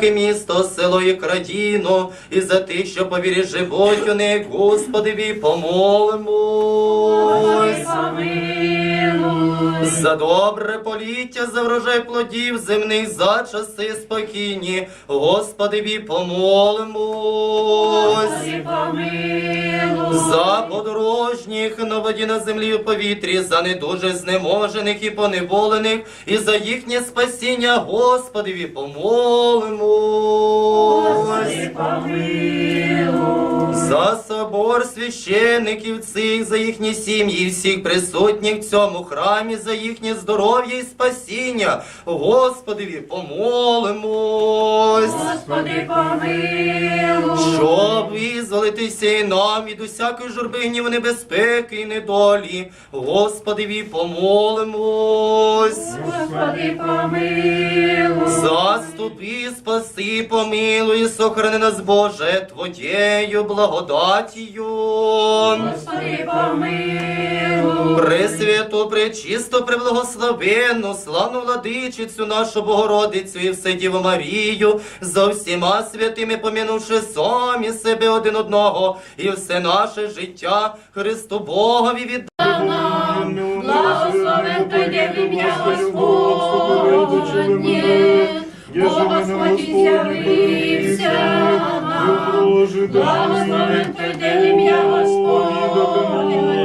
Таке місто, село і крадіно, і за тих, що по вірі живуть у них, помолимось. За добре поліття, за врожай плодів земних, за часи спокійні, Господи, помолимось. За подорожніх на воді на землі і у повітрі, за недуже знеможених і поневолених, і за їхнє спасіння, Господи, помилуй. За собор священиків цих, за їхні сім'ї, всіх присутніх в цьому храмі, за їхнє здоров'я і спасіння, Господи, помолимось. Господи, помилуй. Щоб визволитися і нам від усякої журби, гніву, небезпеки і недолі, Господи, помолимось. Господи, помилуй. Заступи, спаси, помилуй, сохрани нас, Боже, Твоєю благодатію. Господи, помилуй. Пресвяту, пречисту, преблагословенну, славну владичицю нашу Богородицю і Вседіву Марію, за всіма святими помінувши самі себе один одного, і все наше життя Христу Богові від Благословен той день ім'я Господнє. Бо Господь з'явився нам. Благословен той день в ім'я Господнє.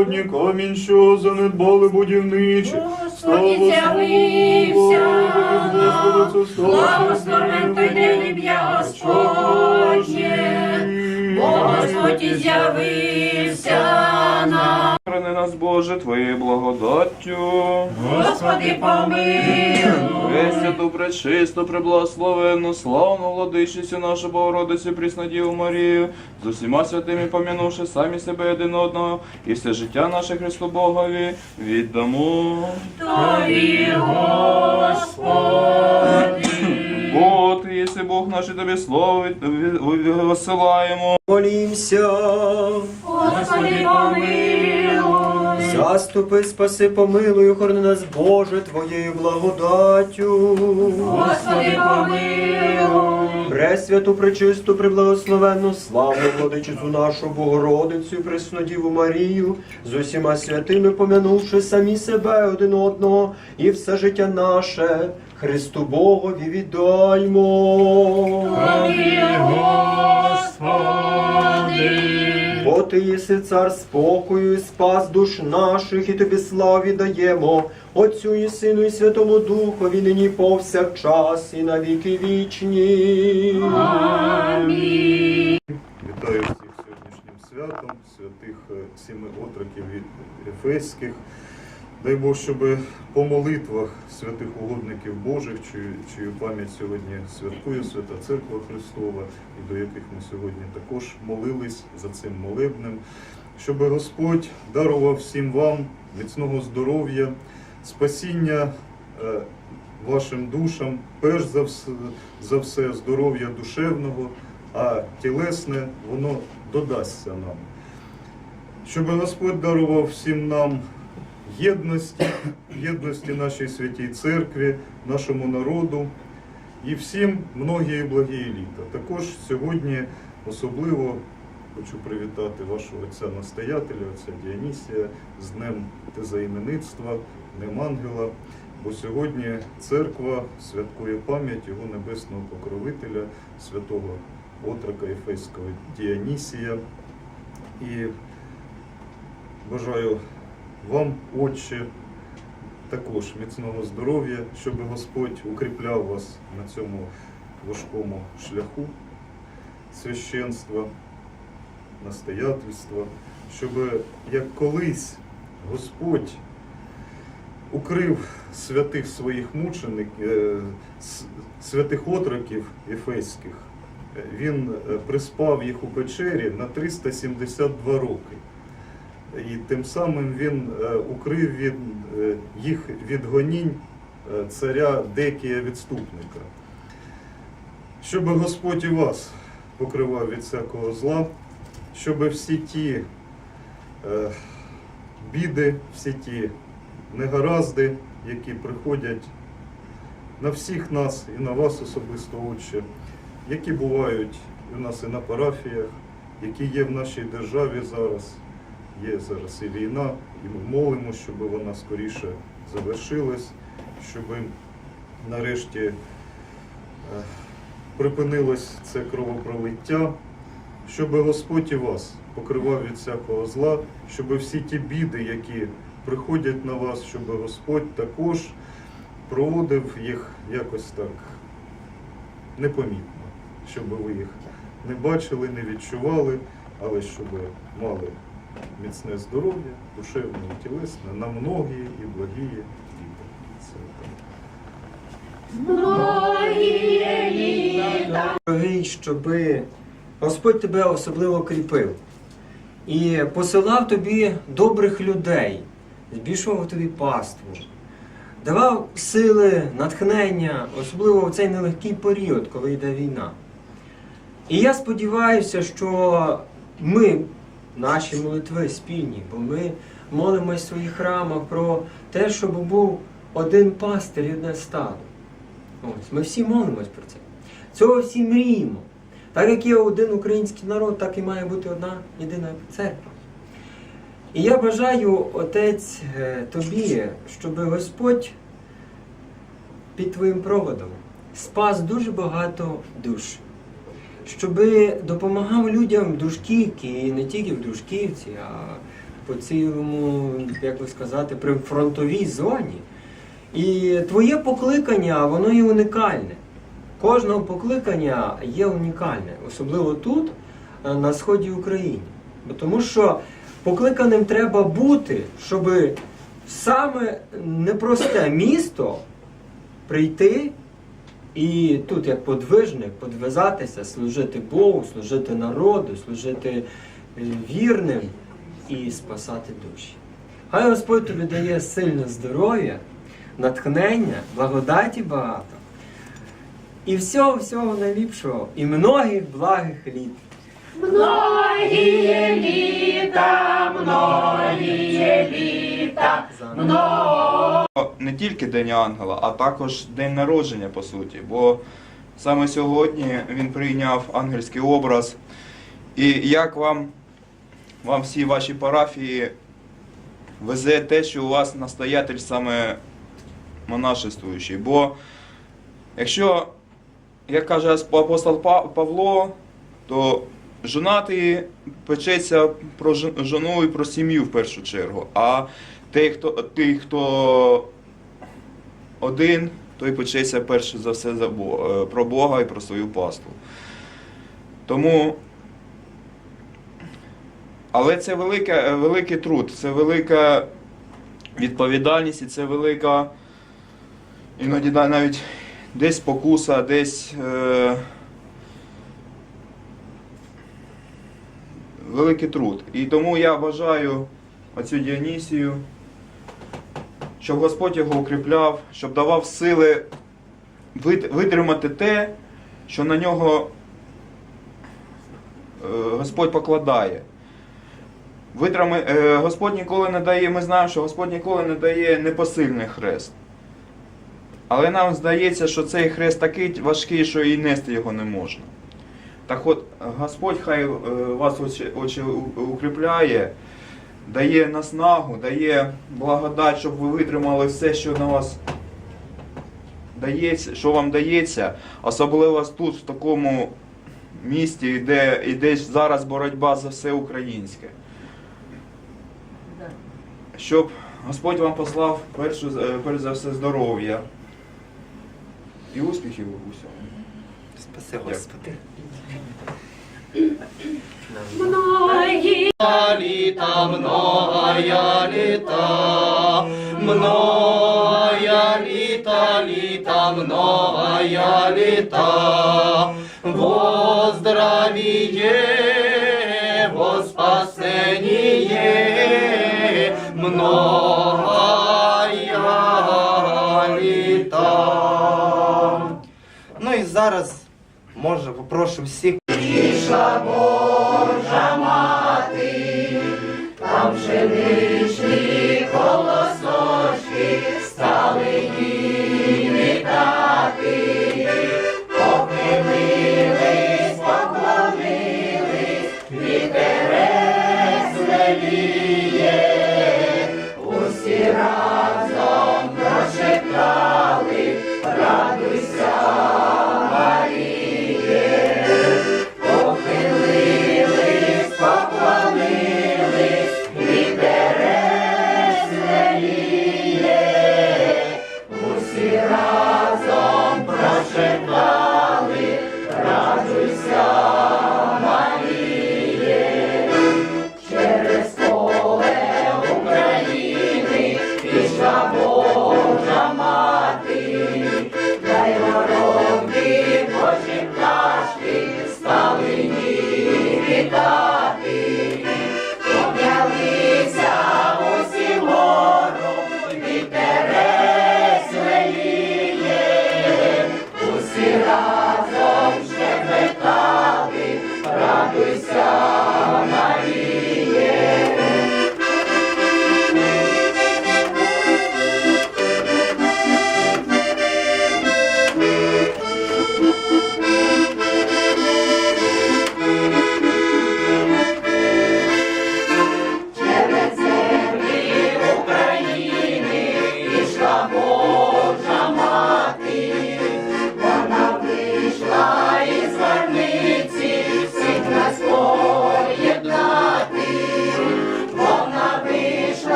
Господні камінь, що занедбали будівничі. Господи, з'явився нам. Благословен той день ім'я Господнє. Господь з'явився нам. Храни нас, Боже, Твоєю благодаттю. Господи, помилуй. Пресвяту, пречисту, преблагословенну, славну владичицю нашу Богородицю Пріснодіву Марію, з усіма святими помінувши самі себе один одного, і все життя наше Христу Богові віддамо. Тобі, Господи. Бо Ти єси Бог наш, і Тобі слово від- від- висилаємо. Молімся, Господи, помилуй. заступи, спаси, помилуй, охорони нас, Боже, Твоєю благодаттю. Господи, помилуй. Пресвяту, пречисту, преблагословенну, славну владичицю нашу Богородицю, і Преснодіву Марію, з усіма святими помянувши самі себе один одного, і все життя наше Христу Богові віддаймо. Тобі, Господи. Бо ти єси цар спокою, і спас душ наших, і тобі славі даємо, Отцю і Сину, і Святому Духові, нині повсякчас, і на віки вічні. Амінь. Вітаю всіх сьогоднішнім святом, святих е, сіми отроків від Ефеських. Дай Бог, щоб по молитвах святих угодників Божих, чию, пам'ять сьогодні святкує Свята Церква Христова, і до яких ми сьогодні також молились за цим молебнем, щоб Господь дарував всім вам міцного здоров'я, спасіння е, вашим душам, перш за все, за все здоров'я душевного, а тілесне воно додасться нам. Щоб Господь дарував всім нам єдності, єдності нашій святій церкві, нашому народу і всім многії благії літа. Також сьогодні особливо хочу привітати вашого отця настоятеля, отця Діанісія з Днем Тезаіменництва, Днем Ангела. Бо сьогодні церква святкує пам'ять його небесного покровителя, святого отрока Ефеського Діанісія. І бажаю вам, Отче, також міцного здоров'я, щоб Господь укріпляв вас на цьому важкому шляху священства, настоятельства, щоб як колись Господь укрив святих своїх мучеників, е, святих отроків ефеських, він е, приспав їх у печері на 372 роки. І тим самим він е, укрив від, е, їх від гонінь е, царя Декія відступника. Щоб Господь і вас покривав від всякого зла, щоб всі ті біди, всі ті негаразди, які приходять на всіх нас і на вас особисто, Отче, які бувають у нас і на парафіях, які є в нашій державі зараз. Є зараз і війна, і ми молимо, щоб вона скоріше завершилась, щоб нарешті е, припинилось це кровопролиття, щоб Господь і вас покривав від всякого зла, щоб всі ті біди, які приходять на вас, щоб Господь також проводив їх якось так непомітно, щоб ви їх не бачили, не відчували, але щоб мали міцне здоров'я, душевне і тілесне, на многії і благії літа. Це. Дорогий, щоби Господь тебе особливо кріпив і посилав тобі добрих людей, збільшував тобі паству, давав сили, натхнення, особливо в цей нелегкий період, коли йде війна. І я сподіваюся, що ми, наші молитви спільні, бо ми молимось в своїх храмах про те, щоб був один пастир і одне стадо. Ось, ми всі молимось про це. Цього всі мріємо. Так як є один український народ, так і має бути одна єдина церква. І я бажаю, Отець, е, тобі, щоб Господь під твоїм проводом спас дуже багато душ, щоб допомагав людям в Душківці, і не тільки в Душківці, а по цілому, як би сказати, при фронтовій зоні. І твоє покликання, воно є унікальне. Кожного покликання є унікальне, особливо тут, е, на сході України. Тому що покликаним треба бути, щоб саме непросте місто прийти і тут, як подвижник, подвизатися, служити Богу, служити народу, служити е, вірним і спасати душі. Хай Господь тобі дає сильне здоров'я, натхнення, благодаті багато. І всього всього найліпшого, і многих благих літ. Многие літа, многие літа, много. не тільки День Ангела, а також день народження, по суті. Бо саме сьогодні він прийняв ангельський образ. І як вам, вам всі ваші парафії везе те, що у вас настоятель саме монашествуючий. Бо якщо, як каже апостол Павло, то жонатий печеться про жону і про сім'ю в першу чергу. А той, хто, той, хто один, той печеться перше за все за Бога, про Бога і про свою паству. Тому. Але це велике, великий труд, це велика відповідальність і це велика іноді навіть десь спокуса, десь е, великий труд. І тому я бажаю оцю Діонісію, щоб Господь його укріпляв, щоб давав сили витримати те, що на нього е, Господь покладає. Витрами, е, Господь ніколи не дає, ми знаємо, що Господь ніколи не дає непосильний хрест. Але нам здається, що цей хрест такий важкий, що і нести його не можна. Так от, Господь хай е, вас очі, укріпляє, дає наснагу, дає благодать, щоб ви витримали все, що на вас дається, що вам дається, особливо тут, в такому місті, де іде зараз боротьба за все українське. Щоб Господь вам послав перш, перш за все здоров'я і успіхів у всьому. Спаси Господи. Літа, многая літа, многая літа, літа, многая літа, во здравіє, во спасеніє, многая літа. Ну і зараз, може, попрошу всіх Божа мати, to thee.